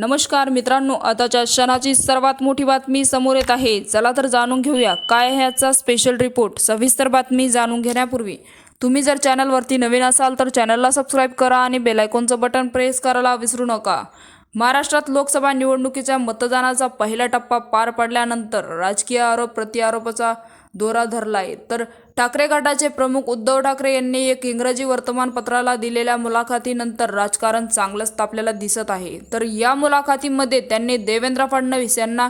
नमस्कार मित्रांनो आताच्या क्षणाची सर्वात मोठी बातमी समोर येत आहे. चला तर जाणून घेऊया काय आहे याचा स्पेशल रिपोर्ट सविस्तर बातमी जाणून घेण्यापूर्वी तुम्ही जर चॅनलवरती नवीन असाल तर चॅनलला सबस्क्राईब करा आणि बेलायकॉनचं बटन प्रेस करायला विसरू नका. महाराष्ट्रात लोकसभा निवडणुकीच्या मतदानाचा पहिला टप्पा पार पडल्यानंतर राजकीय आरोप प्रतिआरोपाचा दोरा धरला आहे तर ठाकरे गटाचे प्रमुख उद्धव ठाकरे यांनी एक इंग्रजी वर्तमानपत्राला दिलेल्या मुलाखतीनंतर राजकारण चांगलंच तापलेलं दिसत आहे. तर या मुलाखतीमध्ये त्यांनी देवेंद्र फडणवीस यांना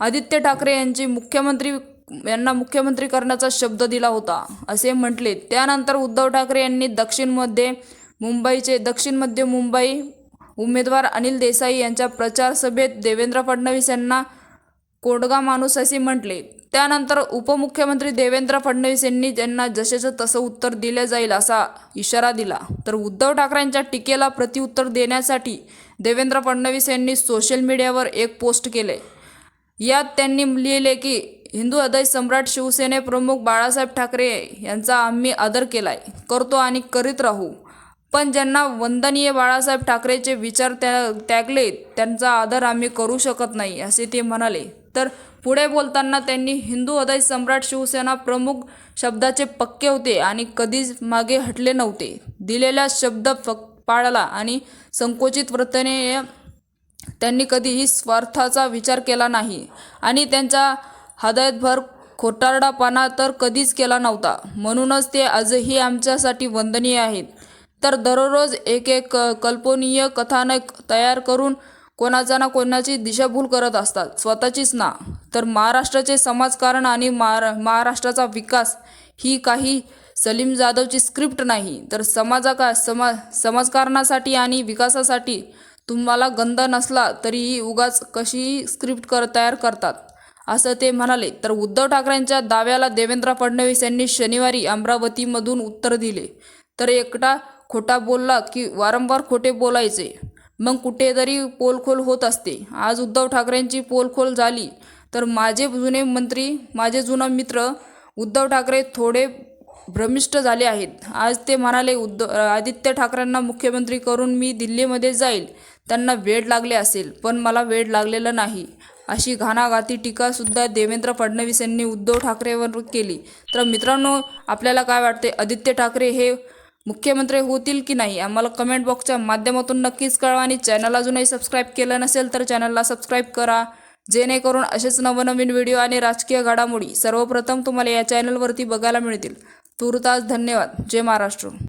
आदित्य ठाकरे यांची मुख्यमंत्री यांना मुख्यमंत्री करण्याचा शब्द दिला होता. असे म्हटले त्यानंतर उद्धव ठाकरे यांनी दक्षिणमध्ये मुंबईचे दक्षिण मध्य मुंबई उमेदवार अनिल देसाई यांच्या प्रचार सभेत देवेंद्र फडणवीस यांना कोडगा माणूस असे म्हटले. त्यानंतर उपमुख्यमंत्री देवेंद्र फडणवीस यांनी त्यांना जसेचं तसं उत्तर दिले जाईल असा इशारा दिला. तर उद्धव ठाकरेंच्या टीकेला प्रतिउत्तर देण्यासाठी देवेंद्र फडणवीस यांनी सोशल मीडियावर एक पोस्ट केले. यात त्यांनी लिहिले की हिंदू हृदय सम्राट शिवसेने प्रमुख बाळासाहेब ठाकरे यांचा आम्ही आदर केलाय. करतो आणि करीत राहू. पण ज्यांना वंदनीय बाळासाहेब ठाकरेचे विचार त्या त्यागले त्यांचा आदर आम्ही करू शकत नाही असे ते म्हणाले. तर पुढे बोलताना त्यांनी हिंदू हृदय सम्राट शिवसेना प्रमुख शब्दाचे पक्के होते आणि कधीच मागे हटले नव्हते. दिलेला शब्द फक पाळला आणि संकुचित वृत्तीने त्यांनी कधीही स्वार्थाचा विचार केला नाही आणि त्यांच्या हृदयभर खोटारडापणा तर कधीच केला नव्हता. म्हणूनच ते आजही आमच्यासाठी वंदनीय आहेत. तर दररोज एक एक कल्पनीय कथानक तयार करून कोणाचा ना कोणाची दिशाभूल करत असतात. स्वतःचीच ना. तर महाराष्ट्राचे समाजकारण आणि महारा महाराष्ट्राचा विकास ही काही सलीम जाधवची स्क्रिप्ट नाही. तर समाजा का समा समाजकारणासाठी आणि विकासासाठी तुम्हाला गंध नसला तरीही उगाच कशीही स्क्रिप्ट कर तयार करतात. असं ते म्हणाले. तर उद्धव ठाकरेंच्या दाव्याला देवेंद्र फडणवीस यांनी शनिवारी अमरावतीमधून उत्तर दिले. तर एकटा खोटा बोलला की वारंवार खोटे बोलायचे. मग कुठेतरी पोलखोल होत असते. आज उद्धव ठाकरेंची पोलखोल झाली. तर माझे जुने मंत्री माझे जुना मित्र उद्धव ठाकरे थोडे भ्रमिष्ट झाले आहेत. आज ते म्हणाले उद्धव आदित्य ठाकरेंना मुख्यमंत्री करून मी दिल्लीमध्ये जाईल. त्यांना वेळ लागले असेल पण मला वेळ लागलेला नाही. अशी घाणाघाती टीकासुद्धा देवेंद्र फडणवीस यांनी उद्धव ठाकरेवर केली. तर मित्रांनो आपल्याला काय वाटते? आदित्य ठाकरे हे मुख्यमंत्री होतील की नाही आम्हाला कमेंट बॉक्सच्या माध्यमातून नक्कीच कळवा आणि चॅनल अजूनही सबस्क्राईब केलं नसेल तर चॅनलला सबस्क्राईब करा. जेणेकरून असेच नवनवीन व्हिडिओ आणि राजकीय घडामोडी सर्वप्रथम तुम्हाला या चॅनलवरती बघायला मिळतील. तुर्तास धन्यवाद. जय महाराष्ट्र.